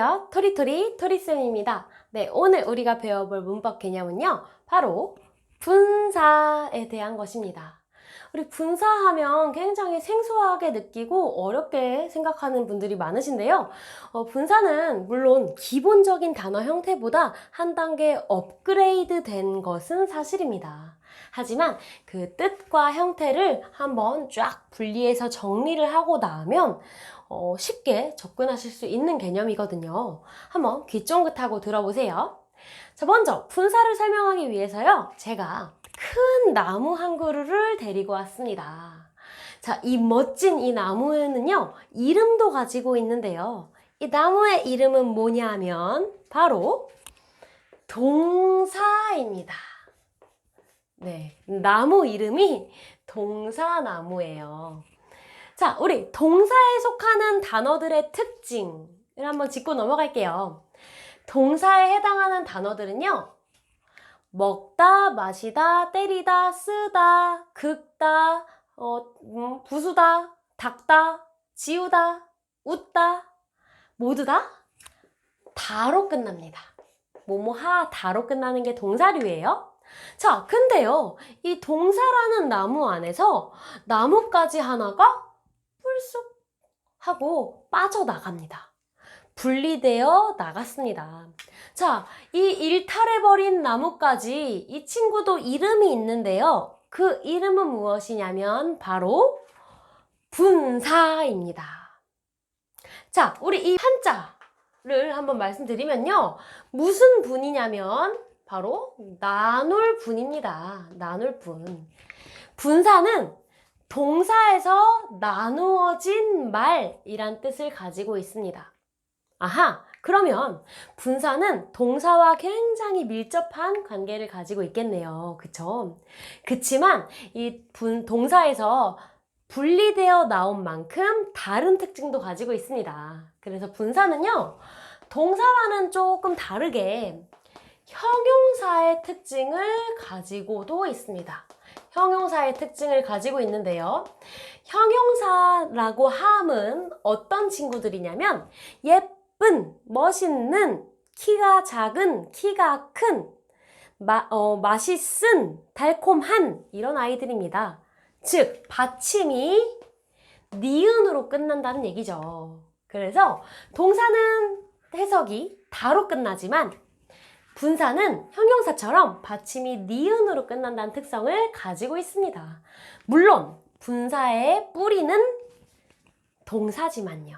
안녕하세요. 토리토리 토리쌤입니다. 네, 오늘 우리가 배워볼 문법 개념은요. 바로 분사에 대한 것입니다. 우리 분사하면 굉장히 생소하게 느끼고 어렵게 생각하는 분들이 많으신데요. 어, 분사는 물론 기본적인 단어 형태보다 한 단계 업그레이드 된 것은 사실입니다. 하지만 그 뜻과 형태를 한번 쫙 분리해서 정리를 하고 나면 어, 쉽게 접근하실 수 있는 개념이거든요. 한번 귀 쫑긋하고 들어보세요. 자, 먼저 분사를 설명하기 위해서요. 제가 큰 나무 한 그루를 데리고 왔습니다. 자, 이 멋진 이 나무에는요. 이름도 가지고 있는데요. 이 나무의 이름은 뭐냐면 바로 동사입니다. 네, 나무 이름이 동사나무예요. 자, 우리 동사에 속하는 단어들의 특징을 한번 짚고 넘어갈게요. 동사에 해당하는 단어들은요. 먹다, 마시다, 때리다, 쓰다, 긁다, 어, 음, 부수다, 닦다, 지우다, 웃다, 모두 다 다로 끝납니다. 뭐뭐하 다로 끝나는 게 동사류예요. 자, 근데요, 이 동사라는 나무 안에서 나무까지 하나가 뿔쑥 하고 빠져나갑니다. 분리되어 나갔습니다. 자, 이 일탈해버린 나무까지 이 친구도 이름이 있는데요. 그 이름은 무엇이냐면 바로 분사입니다. 자, 우리 이 한자를 한번 말씀드리면요. 무슨 분이냐면 바로 나눌 분입니다. 나눌 분. 분사는 동사에서 나누어진 말이란 뜻을 가지고 있습니다. 아하, 그러면 분사는 동사와 굉장히 밀접한 관계를 가지고 있겠네요. 그쵸? 그치만 이 분, 동사에서 분리되어 나온 만큼 다른 특징도 가지고 있습니다. 그래서 분사는요, 동사와는 조금 다르게 형용사의 특징을 가지고도 있습니다. 형용사의 특징을 가지고 있는데요. 형용사라고 함은 어떤 친구들이냐면 예쁜, 멋있는, 키가 작은, 키가 큰, 마, 어, 맛있은, 달콤한 이런 아이들입니다. 즉 받침이 니은으로 끝난다는 얘기죠. 그래서 동사는 해석이 다로 끝나지만 분사는 형용사처럼 받침이 니은으로 끝난다는 특성을 가지고 있습니다. 물론 분사의 뿌리는 동사지만요.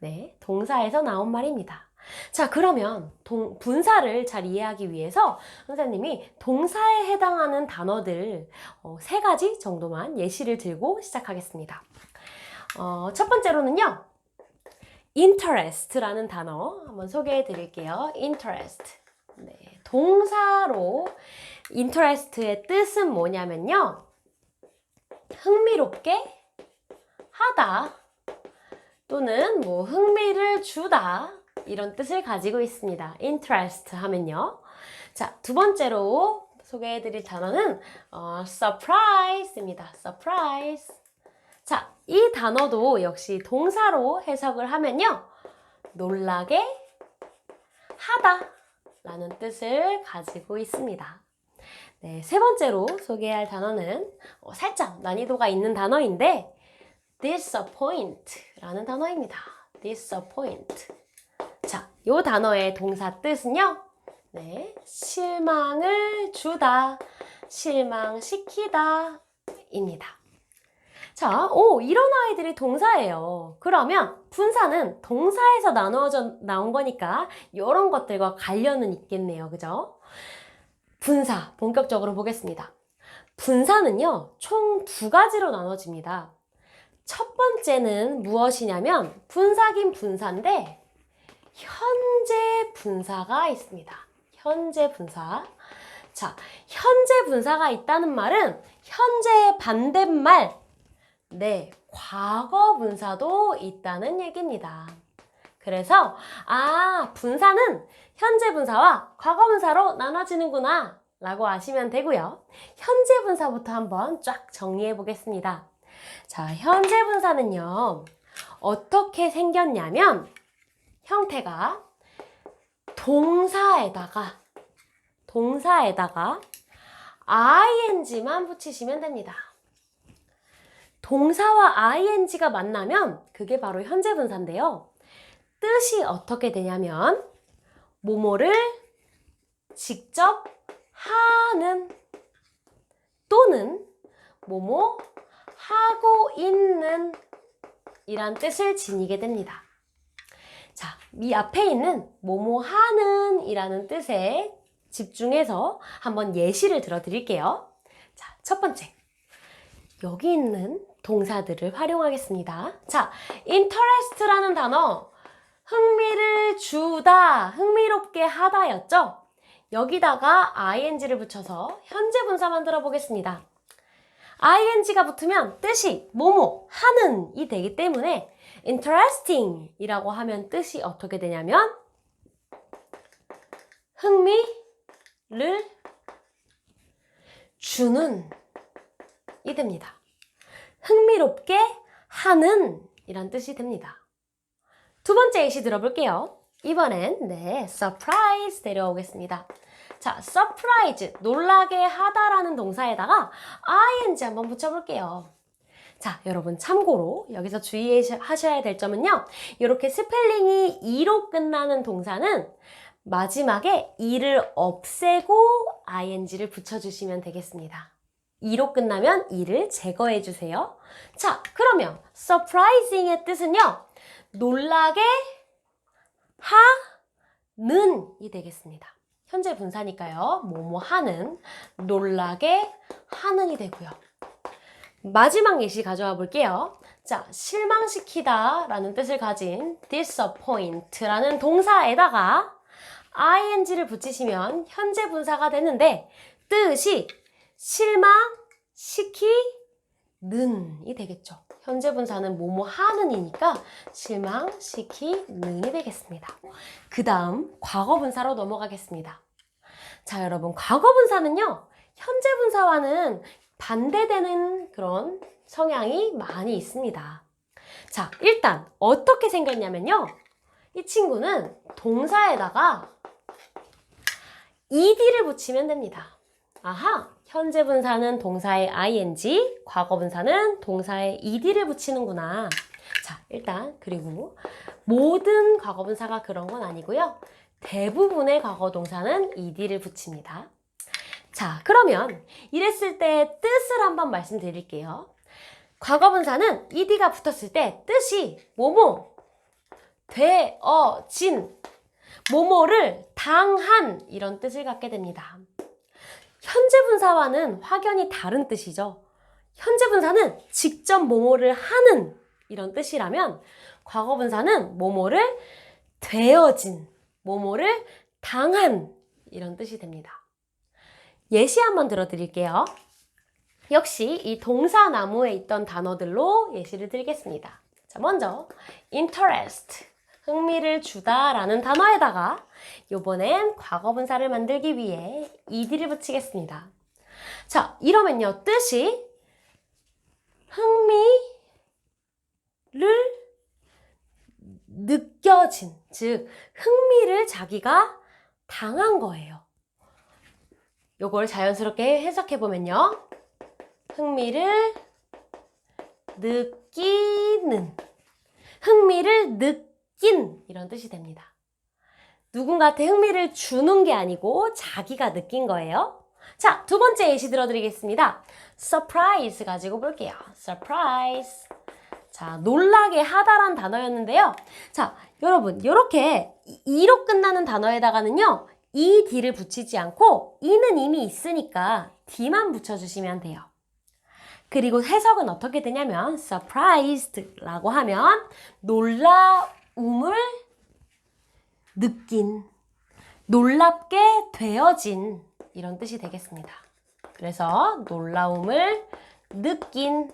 네, 동사에서 나온 말입니다. 자, 그러면 동, 분사를 잘 이해하기 위해서 선생님이 동사에 해당하는 단어들 어, 세 가지 정도만 예시를 들고 시작하겠습니다. 어, 첫 번째로는요. interest라는 단어 한번 소개해 드릴게요. interest. 네, 동사로 interest의 뜻은 뭐냐면요. 흥미롭게 하다 또는 뭐 흥미를 주다 이런 뜻을 가지고 있습니다. interest 하면요. 자, 두 번째로 소개해 드릴 단어는 어, surprise입니다. surprise. 자, 이 단어도 역시 동사로 해석을 하면요. 놀라게 하다 라는 뜻을 가지고 있습니다. 네, 세 번째로 소개할 단어는 어, 살짝 난이도가 있는 단어인데 disappoint 라는 단어입니다. disappoint. 자, 이 단어의 동사 뜻은요. 네, 실망을 주다, 실망시키다 입니다. 자, 오, 이런 아이들이 동사예요. 그러면 분사는 동사에서 나누어져 나온 거니까 이런 것들과 관련은 있겠네요. 그죠? 분사, 본격적으로 보겠습니다. 분사는요, 총 두 가지로 나눠집니다. 첫 번째는 무엇이냐면, 분사긴 분사인데, 현재 분사가 있습니다. 현재 분사. 자, 현재 분사가 있다는 말은, 현재의 반대말, 네, 과거 분사도 있다는 얘기입니다. 그래서 아, 분사는 현재 분사와 과거 분사로 나눠지는구나 라고 아시면 되고요. 현재 분사부터 한번 쫙 정리해 보겠습니다. 자, 현재 분사는요. 어떻게 생겼냐면 형태가 동사에다가 동사에다가 ing만 붙이시면 됩니다. 동사와 ing가 만나면 그게 바로 현재 분사인데요. 뜻이 어떻게 되냐면 뭐뭐를 직접 하는 또는 뭐뭐 하고 있는 이란 뜻을 지니게 됩니다. 자, 이 앞에 있는 뭐뭐 하는 이라는 뜻에 집중해서 한번 예시를 들어 드릴게요. 자, 첫 번째. 여기 있는 동사들을 활용하겠습니다. 자, interest라는 단어. 흥미를 주다, 흥미롭게 하다였죠? 여기다가 ing를 붙여서 현재 분사 만들어 보겠습니다. ing가 붙으면 뜻이 뭐뭐 하는 이 되기 때문에 interesting 이라고 하면 뜻이 어떻게 되냐면 흥미를 주는 이 됩니다. 흥미롭게 하는 이란 뜻이 됩니다. 두 번째 예시 들어볼게요. 이번엔 네, surprise 데려오겠습니다. 자, surprise, 놀라게 하다라는 동사에다가 ing 한번 붙여볼게요. 자, 여러분 참고로 여기서 주의하셔야 될 점은요. 이렇게 스펠링이 e로 끝나는 동사는 마지막에 e를 없애고 ing를 붙여주시면 되겠습니다. E로 끝나면 e를 제거해 주세요. 자, 그러면 surprising의 뜻은요. 놀라게 하는이 되겠습니다. 현재 분사니까요. 뭐뭐 하는, 놀라게 하는이 되고요. 마지막 예시 가져와 볼게요. 자, 실망시키다 라는 뜻을 가진 disappoint 라는 동사에다가 ing를 붙이시면 현재 분사가 되는데 뜻이 실망시키는이 되겠죠. 현재 분사는 뭐뭐 하는이니까 실망시키는이 되겠습니다. 그 다음 과거 분사로 넘어가겠습니다. 자, 여러분 과거 분사는요. 현재 분사와는 반대되는 그런 성향이 많이 있습니다. 자, 일단 어떻게 생겼냐면요. 이 친구는 동사에다가 ed를 붙이면 됩니다. 아하, 현재 분사는 동사에 ing, 과거 분사는 동사에 ed를 붙이는구나. 자, 일단 그리고 모든 과거 분사가 그런 건 아니고요. 대부분의 과거 동사는 ed를 붙입니다. 자, 그러면 이랬을 때 뜻을 한번 말씀드릴게요. 과거 분사는 ed가 붙었을 때 뜻이 뭐뭐 되어진 뭐뭐를 당한 이런 뜻을 갖게 됩니다. 현재 분사와는 확연히 다른 뜻이죠. 현재 분사는 직접 뭐뭐를 하는 이런 뜻이라면 과거 분사는 뭐뭐를 되어진, 뭐뭐를 당한 이런 뜻이 됩니다. 예시 한번 들어드릴게요. 역시 이 동사 나무에 있던 단어들로 예시를 드리겠습니다. 자, 먼저 interest, 흥미를 주다라는 단어에다가 요번엔 과거 분사를 만들기 위해 ed를 붙이겠습니다. 자, 이러면요. 뜻이 흥미를 느껴진, 즉 흥미를 자기가 당한 거예요. 요걸 자연스럽게 해석해 보면요. 흥미를 느끼는 흥미를 느 낀 이런 뜻이 됩니다. 누군가한테 흥미를 주는 게 아니고 자기가 느낀 거예요. 자, 두 번째 예시 들어드리겠습니다. surprise 가지고 볼게요. surprise. 자, 놀라게 하다란 단어였는데요. 자, 여러분, 이렇게 이로 끝나는 단어에다가는요, 이 d를 붙이지 않고 이는 이미 있으니까 d만 붙여주시면 돼요. 그리고 해석은 어떻게 되냐면 surprised라고 하면 놀라 움을 느낀, 놀랍게 되어진 이런 뜻이 되겠습니다. 그래서 놀라움을 느낀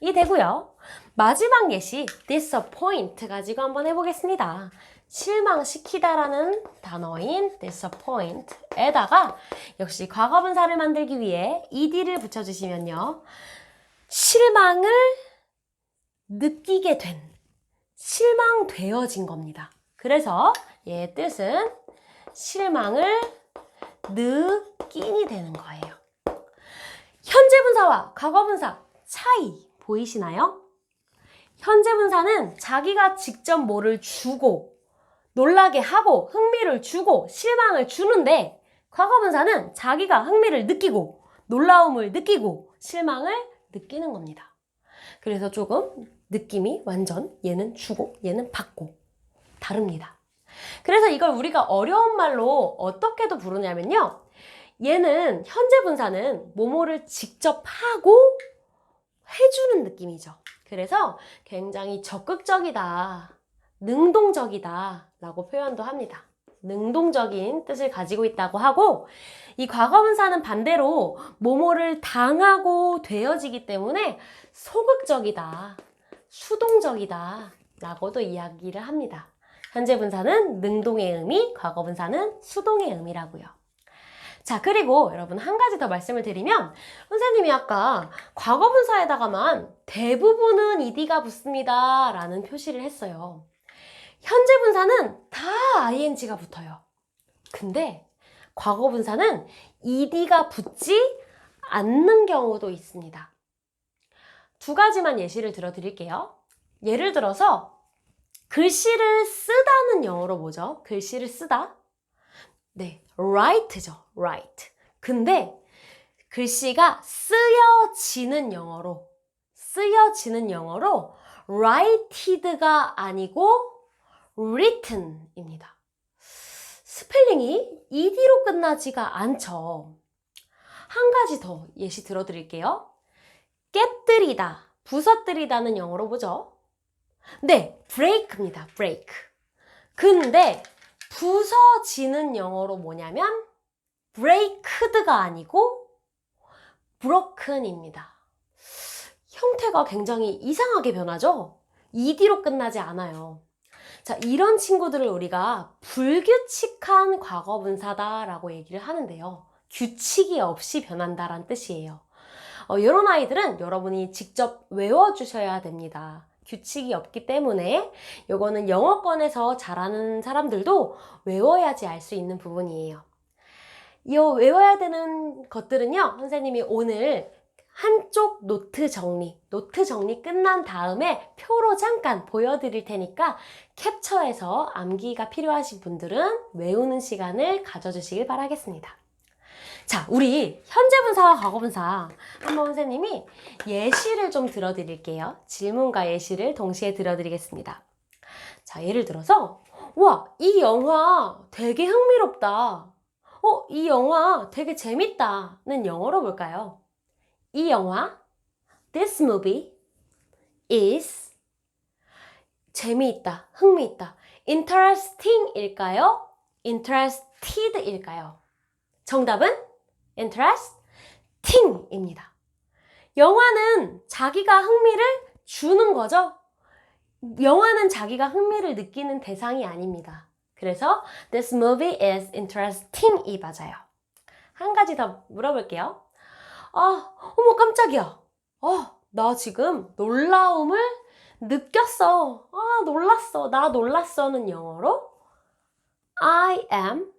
이 되고요. 마지막 예시 disappoint 가지고 한번 해보겠습니다. 실망시키다라는 단어인 disappoint에다가 역시 과거분사를 만들기 위해 ed를 붙여주시면요. 실망을 느끼게 된, 실망되어진 겁니다. 그래서 얘의 뜻은 실망을 느끼니 되는 거예요. 현재 분사와 과거 분사 차이 보이시나요? 현재 분사는 자기가 직접 뭐를 주고 놀라게 하고 흥미를 주고 실망을 주는데 과거 분사는 자기가 흥미를 느끼고 놀라움을 느끼고 실망을 느끼는 겁니다. 그래서 조금 느낌이 완전 얘는 주고 얘는 받고 다릅니다. 그래서 이걸 우리가 어려운 말로 어떻게도 부르냐면요. 얘는 현재 분사는 뭐뭐를 직접 하고 해주는 느낌이죠. 그래서 굉장히 적극적이다, 능동적이다 라고 표현도 합니다. 능동적인 뜻을 가지고 있다고 하고 이 과거분사는 반대로 뭐뭐를 당하고 되어지기 때문에 소극적이다, 수동적이다 라고도 이야기를 합니다. 현재 분사는 능동의 의미, 과거 분사는 수동의 의미라고요. 자, 그리고 여러분 한 가지 더 말씀을 드리면 선생님이 아까 과거 분사에다가만 대부분은 ed가 붙습니다 라는 표시를 했어요. 현재 분사는 다 ing가 붙어요. 근데 과거 분사는 ed가 붙지 않는 경우도 있습니다. 두 가지만 예시를 들어 드릴게요. 예를 들어서 글씨를 쓰다는 영어로 뭐죠? 글씨를 쓰다? 네, write죠. write. 근데 글씨가 쓰여지는 영어로 쓰여지는 영어로 writed가 아니고 written입니다. 스펠링이 ed로 끝나지가 않죠. 한 가지 더 예시 들어드릴게요. 깨뜨리다, 부서뜨리다는 영어로 뭐죠? 네, break입니다. break. 근데 부서지는 영어로 뭐냐면 breaked가 아니고 broken입니다. 형태가 굉장히 이상하게 변하죠? ed로 끝나지 않아요. 자, 이런 친구들을 우리가 불규칙한 과거 분사다라고 얘기를 하는데요. 규칙이 없이 변한다란 뜻이에요. 어, 이런 아이들은 여러분이 직접 외워주셔야 됩니다. 규칙이 없기 때문에 이거는 영어권에서 잘하는 사람들도 외워야지 알 수 있는 부분이에요. 이 외워야 되는 것들은요, 선생님이 오늘 한쪽 노트 정리, 노트 정리 끝난 다음에 표로 잠깐 보여드릴 테니까 캡처해서 암기가 필요하신 분들은 외우는 시간을 가져주시길 바라겠습니다. 자, 우리 현재분사와 과거분사 한번 선생님이 예시를 좀 들어드릴게요. 질문과 예시를 동시에 들어드리겠습니다. 자, 예를 들어서 와, 이 영화 되게 흥미롭다. 어, 이 영화 되게 재밌다는 영어로 볼까요? 이 영화 This movie is 재미있다, 흥미있다. interesting일까요? interested일까요? 정답은 interesting입니다. 영화는 자기가 흥미를 주는 거죠. 영화는 자기가 흥미를 느끼는 대상이 아닙니다. 그래서 this movie is interesting이 맞아요. 한 가지 더 물어볼게요. 아, 어머 깜짝이야. 아, 나 지금 놀라움을 느꼈어. 아, 놀랐어. 나 놀랐어는 영어로 I am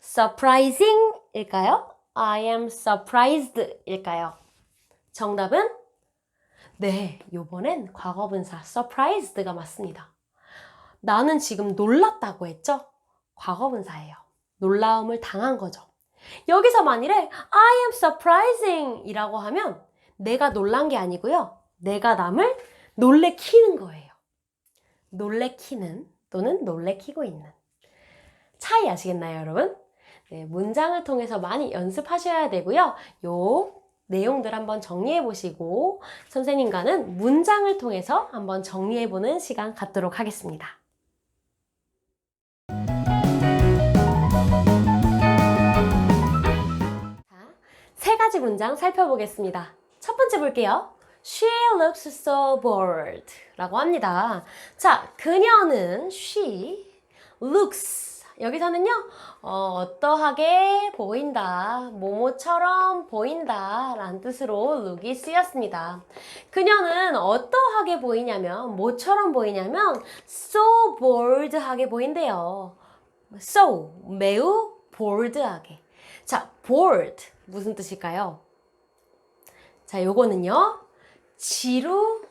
surprising 일까요? I am surprised 일까요? 정답은 네, 요번엔 과거분사 surprised가 맞습니다. 나는 지금 놀랐다고 했죠? 과거분사예요. 놀라움을 당한 거죠. 여기서 만일에 I am surprising 이라고 하면 내가 놀란 게 아니고요. 내가 남을 놀래키는 거예요. 놀래키는 또는 놀래키고 있는. 차이 아시겠나요, 여러분? 네, 문장을 통해서 많이 연습하셔야 되고요. 요 내용들 한번 정리해 보시고 선생님과는 문장을 통해서 한번 정리해 보는 시간 갖도록 하겠습니다. 가지 문장 살펴보겠습니다. 첫 번째 볼게요. She looks so bored 라고 합니다. 자, 그녀는 she looks 여기서는요, 어, 떠하게 보인다, 뭐뭐처럼 보인다 라는 뜻으로 look이 쓰였습니다. 그녀는 어떠하게 보이냐면, 뭐처럼 보이냐면, so bored하게 보인대요. so, 매우 bored하게. 자, bored, 무슨 뜻일까요? 자, 요거는요, 지루함을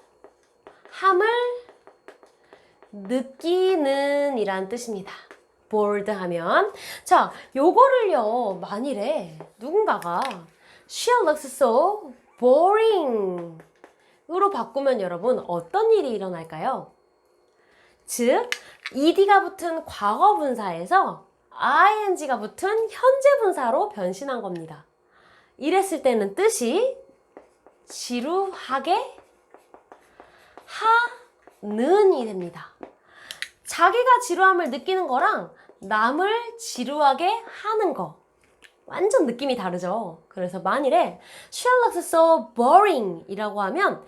느끼는 이란 뜻입니다. bored 하면. 자, 요거를요, 만일에 누군가가 she looks so boring 으로 바꾸면 여러분 어떤 일이 일어날까요? 즉, ed가 붙은 과거 분사에서 ing가 붙은 현재 분사로 변신한 겁니다. 이랬을 때는 뜻이 지루하게 하는이 됩니다. 자기가 지루함을 느끼는 거랑 남을 지루하게 하는 거. 완전 느낌이 다르죠. 그래서 만일에 she looks so boring 이라고 하면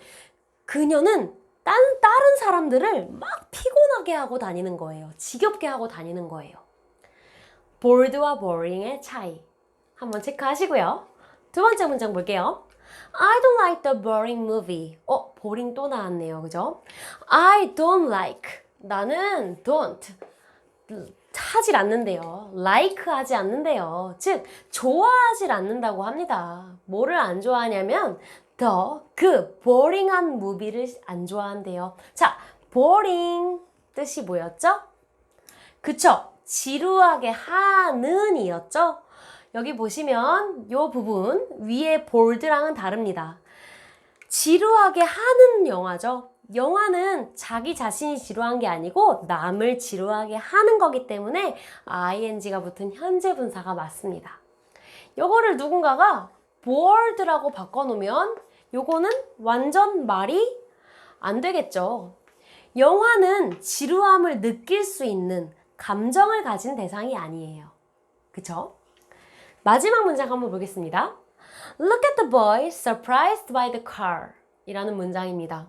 그녀는 딴, 다른 사람들을 막 피곤하게 하고 다니는 거예요. 지겹게 하고 다니는 거예요. bored와 boring의 차이. 한번 체크하시고요. 두 번째 문장 볼게요. I don't like the boring movie. 어, boring 또 나왔네요. 그죠? I don't like. 나는 don't. 하질 않는데요. like 하지 않는데요. 즉, 좋아하질 않는다고 합니다. 뭐를 안 좋아하냐면, 더, 그, boring한 무비를 안 좋아한대요. 자, boring. 뜻이 뭐였죠? 그쵸? 지루하게 하는 이었죠? 여기 보시면 요 부분 위에 볼드랑은 다릅니다. 지루하게 하는 영화죠. 영화는 자기 자신이 지루한 게 아니고 남을 지루하게 하는 거기 때문에 ing가 붙은 현재 분사가 맞습니다. 요거를 누군가가 bored라고 바꿔놓으면 요거는 완전 말이 안 되겠죠. 영화는 지루함을 느낄 수 있는 감정을 가진 대상이 아니에요. 그쵸? 마지막 문장 한번 보겠습니다. Look at the boy surprised by the car 이라는 문장입니다.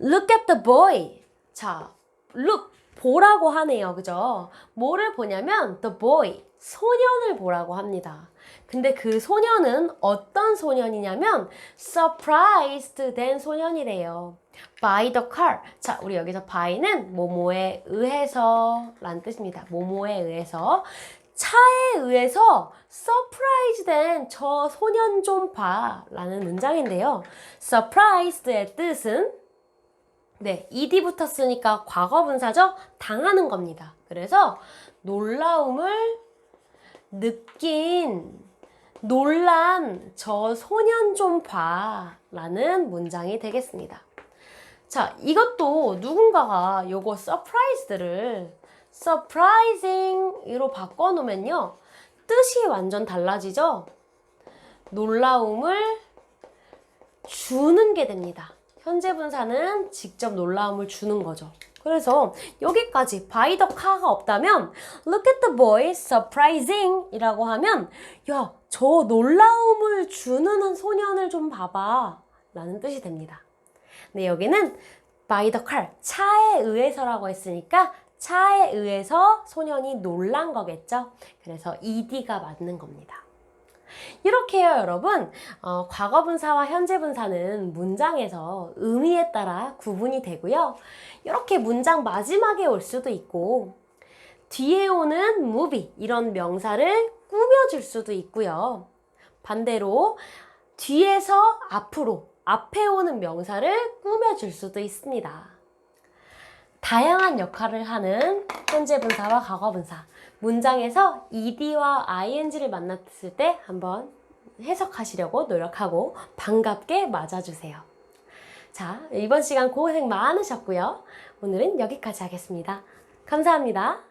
Look at the boy. 자, look, 보라고 하네요. 그죠? 뭐를 보냐면 the boy, 소년을 보라고 합니다. 근데 그 소년은 어떤 소년이냐면 surprised 된 소년이래요. by the car. 자, 우리 여기서 by는 뭐뭐에 의해서 라는 뜻입니다. 뭐뭐에 의해서. 차에 의해서 surprise 된저 소년 좀 봐. 라는 문장인데요. surprised의 뜻은 네, ed 붙었으니까 과거 분사죠? 당하는 겁니다. 그래서 놀라움을 느낀 놀란 저 소년 좀 봐. 라는 문장이 되겠습니다. 자, 이것도 누군가가 요거 surprised를 surprising으로 바꿔놓으면요. 뜻이 완전 달라지죠? 놀라움을 주는 게 됩니다. 현재 분사는 직접 놀라움을 주는 거죠. 그래서 여기까지 by the car가 없다면 look at the boy surprising 이라고 하면 야, 저 놀라움을 주는 한 소년을 좀 봐봐 라는 뜻이 됩니다. 네, 여기는 by the car, 차에 의해서라고 했으니까 차에 의해서 소년이 놀란 거겠죠. 그래서 ed가 맞는 겁니다. 이렇게요, 여러분. 어, 과거 분사와 현재 분사는 문장에서 의미에 따라 구분이 되고요. 이렇게 문장 마지막에 올 수도 있고, 뒤에 오는 movie, 이런 명사를 꾸며줄 수도 있고요. 반대로, 뒤에서 앞으로, 앞에 오는 명사를 꾸며줄 수도 있습니다. 다양한 역할을 하는 현재 분사와 과거 분사. 문장에서 ed와 ing를 만났을 때 한번 해석하시려고 노력하고 반갑게 맞아주세요. 자, 이번 시간 고생 많으셨고요. 오늘은 여기까지 하겠습니다. 감사합니다.